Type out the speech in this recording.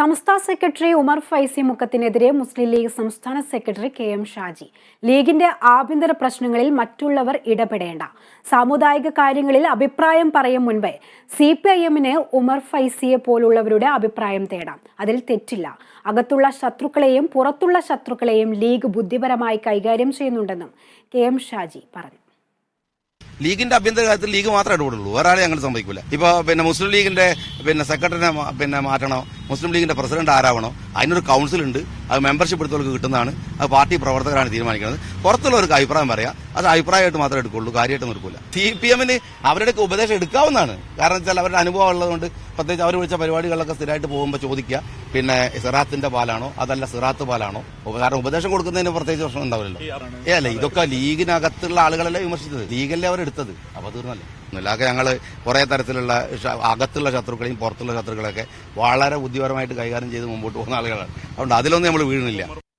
സംസ്ഥാന സെക്രട്ടറി ഉമർ ഫൈസി മുക്കത്തിനെതിരെ മുസ്ലിം ലീഗ് സംസ്ഥാന സെക്രട്ടറി കെ എം ഷാജി. ലീഗിന്റെ ആഭ്യന്തര പ്രശ്നങ്ങളിൽ മറ്റുള്ളവർ ഇടപെടേണ്ട. സാമുദായിക കാര്യങ്ങളിൽ അഭിപ്രായം പറയും മുൻപേ സി പി ഐ എമ്മിന് ഉമർ ഫൈസിയെ പോലുള്ളവരുടെ അഭിപ്രായം തേടാം. അതിൽ തെറ്റില്ല. അകത്തുള്ള ശത്രുക്കളെയും പുറത്തുള്ള ശത്രുക്കളെയും ലീഗ് ബുദ്ധിപരമായി കൈകാര്യം ചെയ്യുന്നുണ്ടെന്നും കെ എം ഷാജി പറഞ്ഞു. ലീഗിന്റെ അഭ്യന്തര കാര്യത്തിൽ ലീഗ് മാത്രമേ ഇടപെടുള്ളൂ. വേറെ ആരെയും അങ്ങനെ സംഭവിക്കില്ല ഇപ്പൊ പിന്നെ മുസ്ലിം ലീഗിന്റെ പിന്നെ സെക്രട്ടറിനെ പിന്നെ മാറ്റണോ? മുസ്ലിം ലീഗിന്റെ പ്രസിഡന്റ് ആരാവണോ? അതിനൊരു കൗൺസിൽ ഉണ്ട്. അത് മെമ്പർഷിപ്പ് എടുത്തവർക്ക് കിട്ടുന്നതാണ്. അത് പാർട്ടി പ്രവർത്തകരാണ് തീരുമാനിക്കുന്നത്. പുറത്തുള്ളവർക്ക് അഭിപ്രായം പറയാം. അത് അഭിപ്രായമായിട്ട് മാത്രമേ എടുക്കുള്ളൂ. കാര്യമായിട്ട് നിർക്കൂല സി പി എമ്മിന് അവരുടെ ഉപദേശം എടുക്കാവുന്നതാണ്. കാരണം വെച്ചാൽ അവരുടെ അനുഭവം ഉള്ളതുകൊണ്ട് പ്രത്യേകിച്ച് അവർ വിളിച്ച പരിപാടികളിലൊക്കെ സ്ഥിരമായിട്ട് പോകുമ്പോൾ ചോദിക്കുക. പിന്നെ സിറാത്തിന്റെ പാലാണോ? അതല്ല സിറാത്ത് പാലാണോ? കാരണം ഉപദേശം കൊടുക്കുന്നതിന് പ്രത്യേകിച്ച് പ്രശ്നം ഉണ്ടാവില്ലല്ലോ. ഏ അല്ല ഇതൊക്കെ ലീഗിനകത്തുള്ള ആളുകളല്ലേ വിമർശിച്ചത്? ലീഗല്ലേ അവരെടുത്തത്? അപ്പൊ തീർന്നല്ലേ അല്ലാതെ ഞങ്ങൾ കുറേ തരത്തിലുള്ള അകത്തുള്ള ശത്രുക്കളെയും പുറത്തുള്ള ശത്രുക്കളെയൊക്കെ വളരെ ബുദ്ധിപരമായിട്ട് കൈകാര്യം ചെയ്ത് മുമ്പോട്ട് പോകുന്ന ആളുകളാണ്. അതുകൊണ്ട് അതിലൊന്നും നമ്മൾ വീഴുന്നില്ല.